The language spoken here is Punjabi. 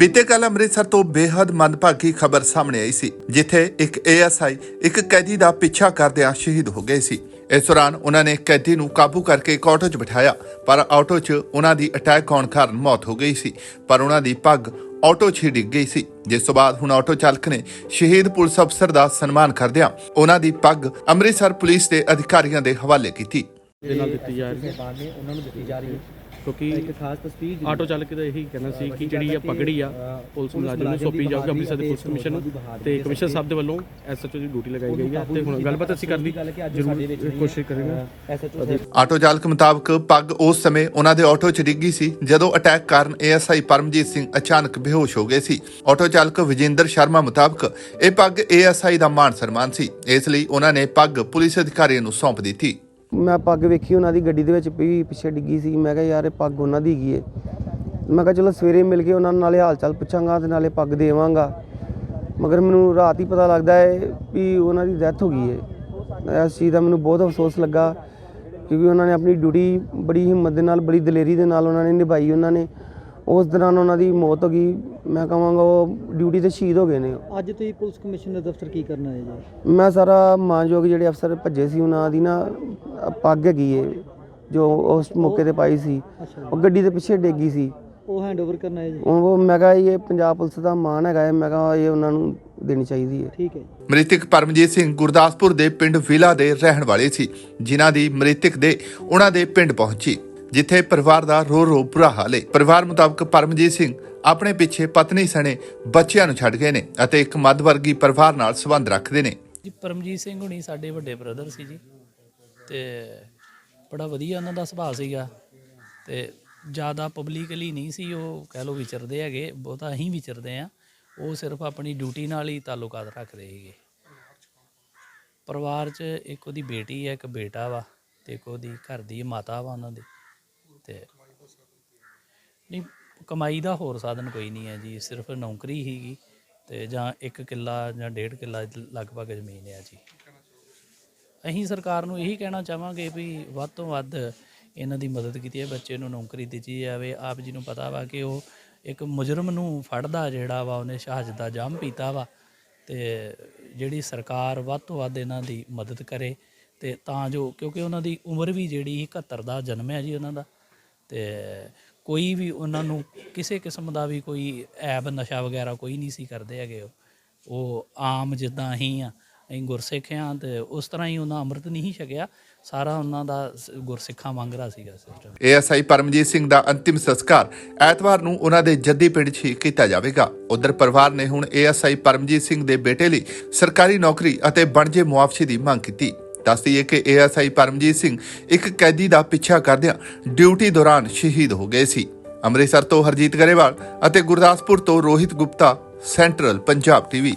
ਬੀਤੇ ਕੱਲ ਅੰਮ੍ਰਿਤਸਰ ਤੋਂ ਬੇहद ਮੰਦਭਾਗੀ ਖਬਰ ਸਾਹਮਣੇ ਆਈ ਸੀ ਜਿੱਥੇ ਇੱਕ ਏਐਸਆਈ ਇੱਕ ਕੈਦੀ ਦਾ ਪਿੱਛਾ ਕਰਦਿਆਂ ਸ਼ਹੀਦ ਹੋ ਗਏ ਸੀ। ਇਸ ਦੌਰਾਨ ਉਹਨਾਂ ਨੇ ਕੈਦੀ ਨੂੰ ਕਾਬੂ ਕਰਕੇ ਇੱਕ ਆਟੋ 'ਚ ਬਿਠਾਇਆ ਪਰ ਆਟੋ 'ਚ ਉਹਨਾਂ ਦੀ ਅਟੈਕ ਹੋਣ ਕਾਰਨ ਮੌਤ ਹੋ ਗਈ ਸੀ ਪਰ ਉਹਨਾਂ ਦੀ ਪੱਗ ਆਟੋ 'ਚ ਹੀ ਡਿੱਗ ਗਈ ਸੀ। ਜਿਸ ਤੋਂ ਬਾਅਦ ਹੁਣ ਆਟੋ ਚਾਲਕ ਨੇ ਸ਼ਹੀਦ ਪੁਲਿਸ ਅਫਸਰ ਦਾ ਸਨਮਾਨ ਕਰਦਿਆਂ ਉਹਨਾਂ ਦੀ ਪੱਗ ਅੰਮ੍ਰਿਤਸਰ ਪੁਲਿਸ ਦੇ ਅਧਿਕਾਰੀਆਂ ਦੇ ਹਵਾਲੇ ਕੀਤੀ। ਦੇ ਨਾਲ ਦਿੱਤੀ ਜਾ ਰਹੀ ਹੈ। ਬਾਅਦ ਨੇ ਉਹਨਾਂ ਨੂੰ ਦਿੱਤੀ ਜਾ ਰਹੀ ਹੈ। ਕਿਉਂਕਿ ਇੱਕ ਖਾਸ ਤਸਵੀਰ ਜਿਹੜੀ ਆਟੋ ਚਾਲਕ ਦਾ ਇਹੀ ਕਹਿਣਾ ਸੀ ਕਿ ਜਿਹੜੀ ਆ ਪਗੜੀ ਆ ਪੁਲਿਸ ਮੁਲਾਜ਼ਮ ਨੂੰ ਸੌਂਪੀ ਜਾਊਗੀ ਅੰਮ੍ਰਿਤਸਰ ਦੇ ਪੁਲਿਸ ਕਮਿਸ਼ਨ ਨੂੰ। ਤੇ ਕਮਿਸ਼ਨਰ ਸਾਹਿਬ ਦੇ ਵੱਲੋਂ ਐਸਐਚਓ ਦੀ ਡਿਊਟੀ ਲਗਾਈ ਗਈ ਹੈ ਤੇ ਹੁਣ ਗੱਲਬਾਤ ਅਸੀਂ ਕਰਨੀ ਜ਼ਰੂਰ ਕੋਸ਼ਿਸ਼ ਕਰਾਂਗੇ। ਐਸਐਚਓ ਆਟੋ ਚਾਲਕ ਮੁਤਾਬਕ ਪੱਗ ਉਸ ਸਮੇਂ ਉਹਨਾਂ ਦੇ ਆਟੋ 'ਚ ਡਿੱਗੀ ਸੀ ਜਦੋਂ ਅਟੈਕ ਕਾਰਨ ਏਐਸਆਈ ਪਰਮਜੀਤ ਸਿੰਘ ਅਚਾਨਕ ਬੇਹੋਸ਼ ਹੋ ਗਏ ਸੀ। ਆਟੋ ਚਾਲਕ ਵਿਜੇਂਦਰ ਸ਼ਰਮਾ ਮੁਤਾਬਕ ਇਹ ਪੱਗ ਏਐਸਆਈ ਦਾ ਮਾਣ ਸਨਮਾਨ ਸੀ। ਇਸ ਲਈ ਉਹਨਾਂ ਨੇ ਪੱਗ ਪੁਲਿਸ ਅਧਿਕਾਰੀਆਂ ਨੂੰ ਸੌਂਪ ਦਿੱਤੀ। ਮੈਂ ਪੱਗ ਵੇਖੀ ਉਹਨਾਂ ਦੀ ਗੱਡੀ ਦੇ ਵਿੱਚ ਵੀ ਪਿੱਛੇ ਡਿੱਗੀ ਸੀ। ਮੈਂ ਕਿਹਾ, ਯਾਰ, ਇਹ ਪੱਗ ਉਹਨਾਂ ਦੀ ਹੈਗੀ ਏ? ਮੈਂ ਕਿਹਾ, ਚਲੋ, ਸਵੇਰੇ ਮਿਲ ਕੇ ਉਹਨਾਂ ਨਾਲੇ ਹਾਲ ਚਾਲ ਪੁੱਛਾਂਗਾ ਤੇ ਨਾਲੇ ਪੱਗ ਦੇਵਾਂਗਾ। ਮਗਰ ਮੈਨੂੰ ਰਾਤ ਹੀ ਪਤਾ ਲੱਗਦਾ ਹੈ ਵੀ ਉਹਨਾਂ ਦੀ ਡੈਥ ਹੋ ਗਈ ਹੈ ਇਸ ਚੀਜ਼ ਦਾ ਮੈਨੂੰ ਬਹੁਤ ਅਫਸੋਸ ਲੱਗਾ ਕਿਉਂਕਿ ਉਹਨਾਂ ਨੇ ਆਪਣੀ ਡਿਊਟੀ ਬੜੀ ਹਿੰਮਤ ਦੇ ਨਾਲ, ਬੜੀ ਦਲੇਰੀ ਦੇ ਨਾਲ ਉਹਨਾਂ ਨੇ ਨਿਭਾਈ ਉਹਨਾਂ ਨੇ। ਉਸ ਦੌਰਾਨ ਉਹਨਾਂ ਦੀ ਮੌਤ ਹੋ ਗਈ। ਮੈਂ ਕਹਾਂਗਾ ਉਹ ਡਿਊਟੀ ਤੇ ਸ਼ਹੀਦ ਹੋ ਗਏ ਨੇ। ਅੱਜ ਤੁਸੀਂ ਪੁਲਿਸ ਕਮਿਸ਼ਨਰ ਦਫ਼ਤਰ ਕੀ ਕਰਨਾ ਹੈ ਜੀ? ਮੈਂ ਸਾਰਾ ਮਾਨਯੋਗ ਜਿਹੜੇ ਅਫਸਰ ਭੱਜੇ ਸੀ ਉਹਨਾਂ ਦੀ ਨਾ ਪੱਗ ਹੈਗੀ ਏ ਜੋ ਉਸ ਮੌਕੇ ਤੇ ਪਾਈ ਸੀ। ਅੱਛਾ ਉਹ ਗੱਡੀ ਦੇ ਪਿੱਛੇ ਡੇਗੀ ਸੀ। ਉਹ ਹੈਂਡਓਵਰ ਕਰਨਾ ਹੈ ਜੀ? ਉਹ ਮੈਂ ਕਿਹਾ ਇਹ ਪੰਜਾਬ ਪੁਲਿਸ ਦਾ ਮਾਣ ਹੈਗਾ ਹੈ ਮੈਂ ਕਿਹਾ ਇਹ ਉਹਨਾਂ ਨੂੰ ਦੇਣੀ ਚਾਹੀਦੀ ਹੈ ਠੀਕ ਹੈ ਮ੍ਰਿਤਕ ਪਰਮਜੀਤ ਸਿੰਘ ਗੁਰਦਾਸਪੁਰ ਦੇ ਪਿੰਡ ਵਿਲਾ ਦੇ ਰਹਿਣ ਵਾਲੇ ਸੀ ਜਿਨ੍ਹਾਂ ਦੀ ਮ੍ਰਿਤਕ ਦੇ ਉਹਨਾਂ ਦੇ ਪਿੰਡ ਪਹੁੰਚੀ। ਜਿੱਥੇ ਪਰਿਵਾਰ ਦਾ ਰੋ ਰੋ ਬੁਰਾ ਹਾਲ ਹੈ ਪਰਿਵਾਰ ਮੁਤਾਬਕ ਪਰਮਜੀਤ ਸਿੰਘ ਆਪਣੇ ਪਿੱਛੇ ਪਤਨੀ ਸਣੇ ਬੱਚਿਆਂ ਨੂੰ ਛੱਡ ਗਏ ਨੇ ਅਤੇ ਇੱਕ ਮੱਧ ਵਰਗੀ ਪਰਿਵਾਰ ਨਾਲ ਸੰਬੰਧ ਰੱਖਦੇ ਨੇ। ਜੀ, ਪਰਮਜੀਤ ਸਿੰਘ ਹੁਣੀ ਸਾਡੇ ਵੱਡੇ ਬ੍ਰਦਰ ਸੀ ਜੀ। ਤੇ ਬੜਾ ਵਧੀਆ ਉਹਨਾਂ ਦਾ ਸੁਭਾਅ ਸੀਗਾ। ਤੇ ਜ਼ਿਆਦਾ ਪਬਲਿਕਲੀ ਨਹੀਂ ਸੀ, ਉਹ ਕਹਿ ਲੋ ਵਿਚਰਦੇ ਹੈਗੇ, ਬਹੁਤਾ ਅਸੀਂ ਵਿਚਰਦੇ ਆ ਉਹ ਸਿਰਫ ਆਪਣੀ ਡਿਊਟੀ ਨਾਲ ਹੀ ਤਾਲੁਕਾਤ ਰੱਖਦੇ ਸੀਗੇ। ਪਰਿਵਾਰ 'ਚ ਇੱਕ ਉਹਦੀ ਬੇਟੀ ਹੈ, ਇੱਕ ਬੇਟਾ ਵਾ ਤੇ ਇੱਕ ਉਹਦੀ ਘਰ ਦੀ ਮਾਤਾ ਵਾ ਉਹਨਾਂ ਦੀ। ਤੇ ਨਹੀਂ, ਕਮਾਈ ਦਾ ਹੋਰ ਸਾਧਨ ਕੋਈ ਨਹੀਂ ਹੈ ਜੀ, ਸਿਰਫ ਨੌਕਰੀ ਹੀਗੀ ਤੇ ਜਾਂ ਇੱਕ ਕਿੱਲਾ ਜਾਂ ਡੇਢ ਕਿੱਲਾ ਲਗਭਗ ਜ਼ਮੀਨ ਹੈ ਜੀ। ਅਸੀਂ ਸਰਕਾਰ ਨੂੰ ਇਹੀ ਕਹਿਣਾ ਚਾਹਾਂਗੇ ਵੀ ਵੱਧ ਤੋਂ ਵੱਧ ਇਹਨਾਂ ਦੀ ਮਦਦ ਕੀਤੀ ਹੈ, ਬੱਚੇ ਨੂੰ ਨੌਕਰੀ ਦਿੱਤੀ ਜਾਵੇ। ਆਪ ਜੀ ਨੂੰ ਪਤਾ ਵਾ ਕਿ ਉਹ ਇੱਕ ਮੁਜਰਮ ਨੂੰ ਫੜਦਾ ਜਿਹੜਾ ਵਾ, ਉਹਨੇ ਸ਼ਹਾਦਤ ਦਾ ਜਾਮ ਪੀਤਾ ਵਾ ਤੇ ਜਿਹੜੀ ਸਰਕਾਰ ਵੱਧ ਤੋਂ ਵੱਧ ਇਹਨਾਂ ਦੀ ਮਦਦ ਕਰੇ ਤੇ ਤਾਂ ਜੋ, ਕਿਉਂਕਿ ਉਹਨਾਂ ਦੀ ਉਮਰ ਵੀ ਜਿਹੜੀ 71 ਦਾ ਜਨਮ ਹੈ ਜੀ ਉਹਨਾਂ ਦਾ। ਤੇ ਕੋਈ ਵੀ ਉਹਨਾਂ ਨੂੰ ਕਿਸੇ ਕਿਸਮ ਦਾ ਵੀ ਕੋਈ ਐਬ, ਨਸ਼ਾ ਵਗੈਰਾ ਕੋਈ ਨਹੀਂ ਸੀ ਕਰਦੇ ਹੈਗੇ ਉਹ। ਆਮ ਜਿੱਦਾਂ ਅਸੀਂ ਆ, ਅਸੀਂ ਗੁਰਸਿੱਖ ਆ ਤੇ ਉਸ ਤਰ੍ਹਾਂ ਹੀ ਉਹਨਾਂ ਅੰਮ੍ਰਿਤ ਨਹੀਂ ਛਕਿਆ, ਸਾਰਾ ਉਹਨਾਂ ਦਾ ਸ- ਗੁਰਸਿੱਖਾਂ ਮੰਗ ਰਿਹਾ ਸੀਗਾ ਸਿਸਟਮ ਏਐਸਆਈ ਪਰਮਜੀਤ ਸਿੰਘ ਦਾ ਅੰਤਿਮ ਸੰਸਕਾਰ ਐਤਵਾਰ ਨੂੰ ਉਹਨਾਂ ਦੇ ਜੱਦੀ ਪਿੰਡ 'ਚ ਹੀ ਕੀਤਾ ਜਾਵੇਗਾ। ਉਧਰ ਪਰਿਵਾਰ ਨੇ ਹੁਣ ਏਐਸਆਈ ਪਰਮਜੀਤ ਸਿੰਘ ਦੇ ਬੇਟੇ ਲਈ ਸਰਕਾਰੀ ਨੌਕਰੀ ਅਤੇ ਬਣਜੇ ਮੁਆਵਜ਼ੇ ਦੀ ਮੰਗ ਕੀਤੀ। ਦੱਸਦੀਏ ਕਿ ਏਐਸਆਈ ਪਰਮਜੀਤ ਸਿੰਘ ਇੱਕ ਕੈਦੀ ਦਾ ਪਿੱਛਾ ਕਰਦਿਆਂ ਡਿਊਟੀ ਦੌਰਾਨ ਸ਼ਹੀਦ ਹੋ ਗਏ ਸੀ। ਅੰਮ੍ਰਿਤਸਰ ਤੋਂ ਹਰਜੀਤ ਗਰੇਵਾਲ ਅਤੇ ਗੁਰਦਾਸਪੁਰ ਤੋਂ ਰੋਹਿਤ ਗੁਪਤਾ, ਸੈਂਟਰਲ ਪੰਜਾਬ ਟੀਵੀ।